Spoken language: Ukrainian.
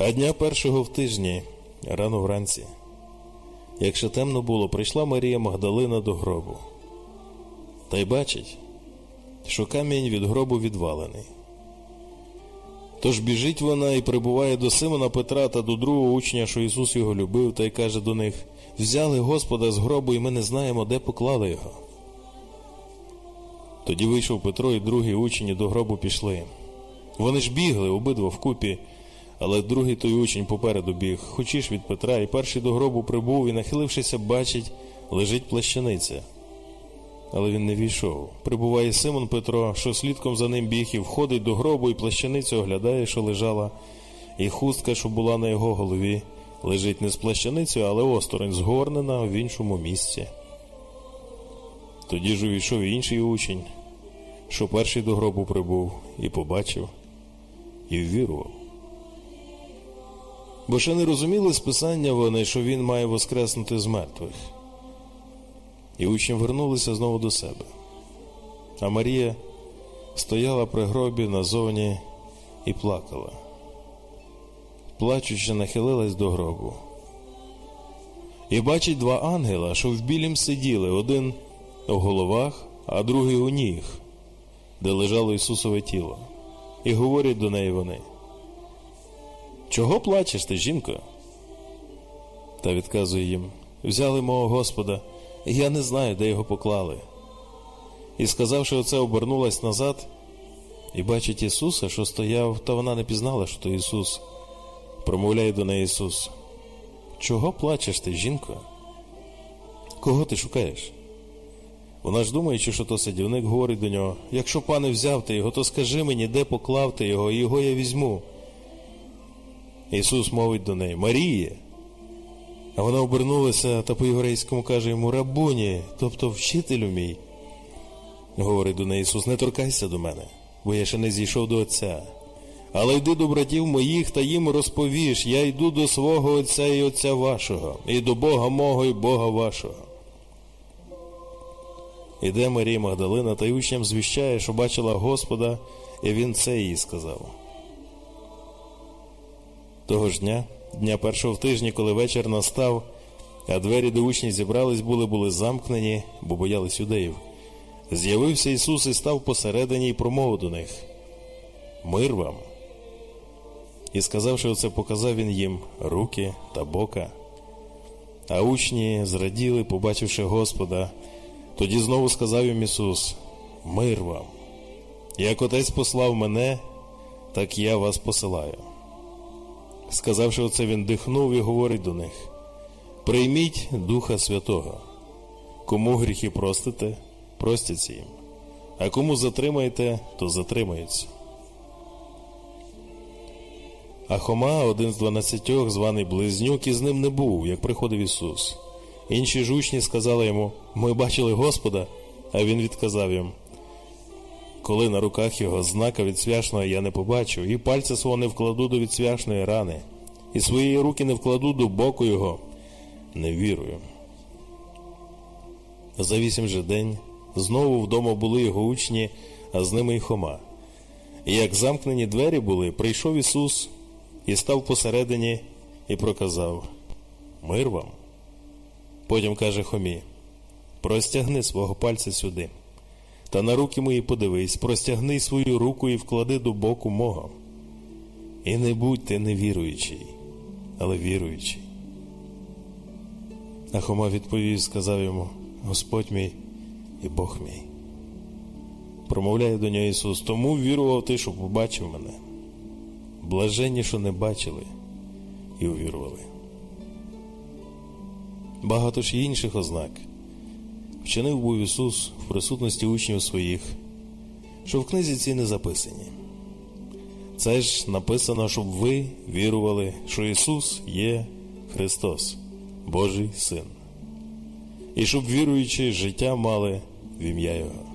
А дня першого в тижні, рано вранці, як ще темно було, прийшла Марія Магдалина до гробу. Та й бачить, що камінь від гробу відвалений. Тож біжить вона і прибуває до Симона Петра та до другого учня, що Ісус його любив, та й каже до них: Взяли Господа з гробу, і ми не знаємо, де поклали його. Тоді вийшов Петро і другий учень і до гробу пішли. Вони ж бігли обидва вкупі, але другий той учень попереду біг, хочеш від Петра, і перший до гробу прибув і, нахилившися, бачить, лежить плащаниця. Але він не війшов. Прибуває Симон Петро, що слідком за ним біг і входить до гробу, і плащаницю оглядає, що лежала, і хустка, що була на його голові, лежить не з плащаницею, але осторонь згорнена в іншому місці. Тоді ж увійшов і інший учень, що перший до гробу прибув, і побачив, і ввірував. Бо ще не розуміли з писання вони, що він має воскреснути з мертвих. І учні вернулися знову до себе. А Марія стояла при гробі назовні і плакала. Плачучи, нахилилась до гробу. І бачить два ангела, що в білім сиділи, один у головах, а другий у ніг, де лежало Ісусове тіло. І говорять до неї вони. Чого плачеш ти, жінко? Та відказує їм: взяли мого Господа, я не знаю, де його поклали. І сказавши оце, обернулась назад і бачить Ісуса, що стояв, та вона не пізнала, що то Ісус. Промовляє до неї Ісус. Чого плачеш ти, жінко? Кого ти шукаєш? Вона ж думаючи, що то садівник говорить до нього: якщо пане взяв ти його, то скажи мені, де поклав ти його, і його я візьму. Ісус мовить до неї Маріє. А вона обернулася та по-єврейському каже йому Рабуні, тобто вчителю мій. Говорить до неї Ісус, не торкайся до мене, бо я ще не зійшов до Отця. Але йди до братів моїх та їм розповіш, я йду до свого Отця і Отця вашого, і до Бога мого і Бога вашого. Іде Марія Магдалина та й учням звіщає, що бачила Господа, і він це їй сказав. Того ж дня, дня першого в тижні, коли вечір настав, а двері до учнів зібрались були, були замкнені, бо боялись юдеїв. З'явився Ісус і став посередині і промовив до них Мир вам. І сказавши оце, показав він їм руки та бока. А учні зраділи, побачивши Господа. Тоді знову сказав їм Ісус: Мир вам. Як Отець послав мене, так я вас посилаю. Сказавши оце, він дихнув і говорить до них: Прийміть Духа Святого, кому гріхи простите, простяться їм, а кому затримаєте, то затримаються. А Хома, один з дванадцятьох, званий Близнюк, із ним не був, як приходив Ісус. Інші ж учні сказали йому: Ми бачили Господа, а він відказав їм. Коли на руках його знака від свяшного я не побачу, і пальця свого не вкладу до відсвяшної рани, і свої руки не вкладу до боку його, не вірую. За вісім же день знову вдома були його учні, а з ними й Хома. І як замкнені двері були, прийшов Ісус і став посередині і проказав Мир вам. Потім каже Хомі: Простягни свого пальця сюди, та на руки мої подивись, простягни свою руку і вклади до боку мого. І не будь ти невіруючий, але віруючий. А Хома відповів сказав йому: Господь мій і Бог мій. Промовляє до нього Ісус, тому вірував ти, що побачив мене. Блаженні, що не бачили і увірували. Багато ж інших ознак вчинив був Ісус в присутності учнів своїх, що в книзі цій не записані. Це ж написано, щоб ви вірували, що Ісус є Христос, Божий Син, і щоб віруючи життя мали в ім'я Його.